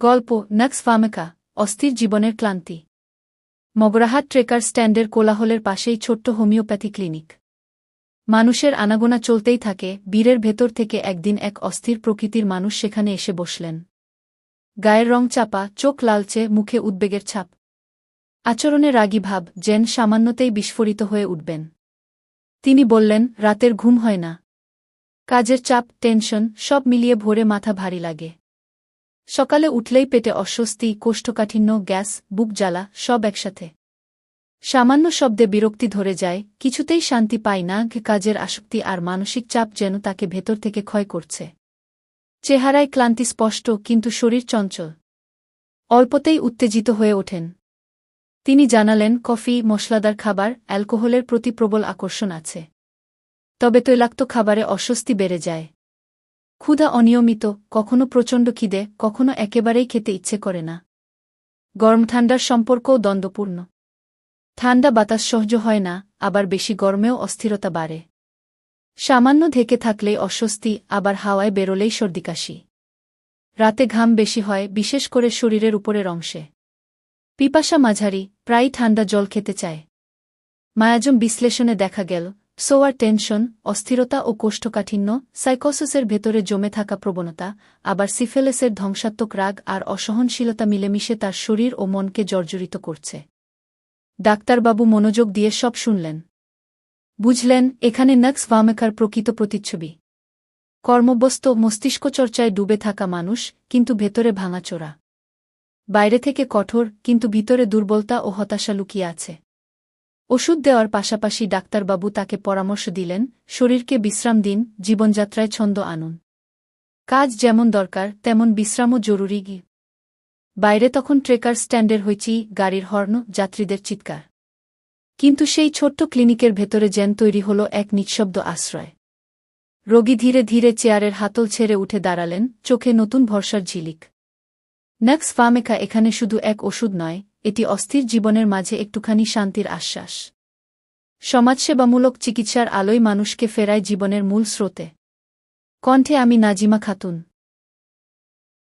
গল্প, নাক্স ফামেকা অস্থির জীবনের ক্লান্তি। মগরাহাট ট্রেকার স্ট্যান্ডের কোলাহলের পাশেই ছোট্ট হোমিওপ্যাথি ক্লিনিক। মানুষের আনাগোনা চলতেই থাকে, বীরের ভেতর থেকে একদিন এক অস্থির প্রকৃতির মানুষ সেখানে এসে বসলেন। গায়ের রং চাপা, চোখ লালচে, মুখে উদ্বেগের ছাপ। আচরণে রাগী ভাব, যেন সামান্যতেই বিস্ফোরিত হয়ে উঠবেন। তিনি বললেন, রাতের ঘুম হয় না। কাজের চাপ, টেনশন, সব মিলিয়ে ভোরে মাথা ভারী লাগে। সকালে উঠলেই পেটে অস্বস্তি, কোষ্ঠকাঠিন্য, গ্যাস, বুক জ্বালা, সব একসাথে। সামান্য শব্দে বিরক্তি ধরে যায়, কিছুতেই শান্তি পায় না কাজের আসক্তি আর মানসিক চাপ যেন তাকে ভেতর থেকে ক্ষয় করছে। চেহারায় ক্লান্তি স্পষ্ট, কিন্তু শরীর চঞ্চল। অল্পতেই উত্তেজিত হয়ে ওঠেন। তিনি জানালেন, কফি, মশলাদার খাবার, অ্যালকোহলের প্রতি প্রবল আকর্ষণ আছে। তবে তৈলাক্ত খাবারে অস্বস্তি বেড়ে যায়। ক্ষুধা অনিয়মিত, কখনো প্রচণ্ড খিদে, কখনো একেবারেই খেতে ইচ্ছে করে না। গরম ঠান্ডার সম্পর্কও দ্বন্দ্বপূর্ণ। ঠান্ডা বাতাস সহ্য হয় না, আবার বেশি গরমেও অস্থিরতা বাড়ে। সামান্য ঢেকে থাকলেই অস্বস্তি, আবার হাওয়ায় বেরোলেই সর্দিকাশি। রাতে ঘাম বেশি হয়, বিশেষ করে শরীরের উপরের অংশে। পিপাসা মাঝারি প্রায় ঠান্ডা জল খেতে চায়। মায়াজম বিশ্লেষণে দেখা গেল সোয়ার টেনশন, অস্থিরতা ও কোষ্ঠকাঠিন্য, সাইকোসিসের ভেতরে জমে থাকা প্রবণতা, আবার সিফেলেসের ধ্বংসাত্মক রাগ আর অসহনশীলতা মিলেমিশে তার শরীর ও মনকে জর্জরিত করছে। ডাক্তারবাবু মনোযোগ দিয়ে সব শুনলেন। বুঝলেন, এখানে নক্স ভামেকার প্রকৃত প্রতিচ্ছবি। কর্মব্যস্ত মস্তিষ্ক চর্চায় ডুবে থাকা মানুষ, কিন্তু ভেতরে ভাঙাচোরা। বাইরে থেকে কঠোর, কিন্তু ভিতরে দুর্বলতা ও হতাশা লুকিয়ে আছে। ওষুধ দেওয়ার পাশাপাশি ডাক্তারবাবু তাকে পরামর্শ দিলেন, শরীরকে বিশ্রাম দিন, জীবনযাত্রায় ছন্দ আনুন। কাজ যেমন দরকার, তেমন বিশ্রামও জরুরি গি। বাইরে তখন ট্রেকার স্ট্যান্ডের হইচি, গাড়ির হর্ন, যাত্রীদের চিৎকার। কিন্তু সেই ছোট্ট ক্লিনিকের ভেতরে যেন তৈরি হল এক নিঃশব্দ আশ্রয়। রোগী ধীরে ধীরে চেয়ারের হাতল ছেড়ে উঠে দাঁড়ালেন, চোখে নতুন ভরসার ঝিলিক। নেক্স ফামেকা এখানে শুধু এক ওষুধ নয় এটি অস্থির জীবনের মাঝে একটুখানি শান্তির আশ্বাস। সমাজসেবামূলক চিকিৎসার আলোয় মানুষকে ফেরায় জীবনের মূল স্রোতে। কণ্ঠে আমি নাজিমা খাতুন।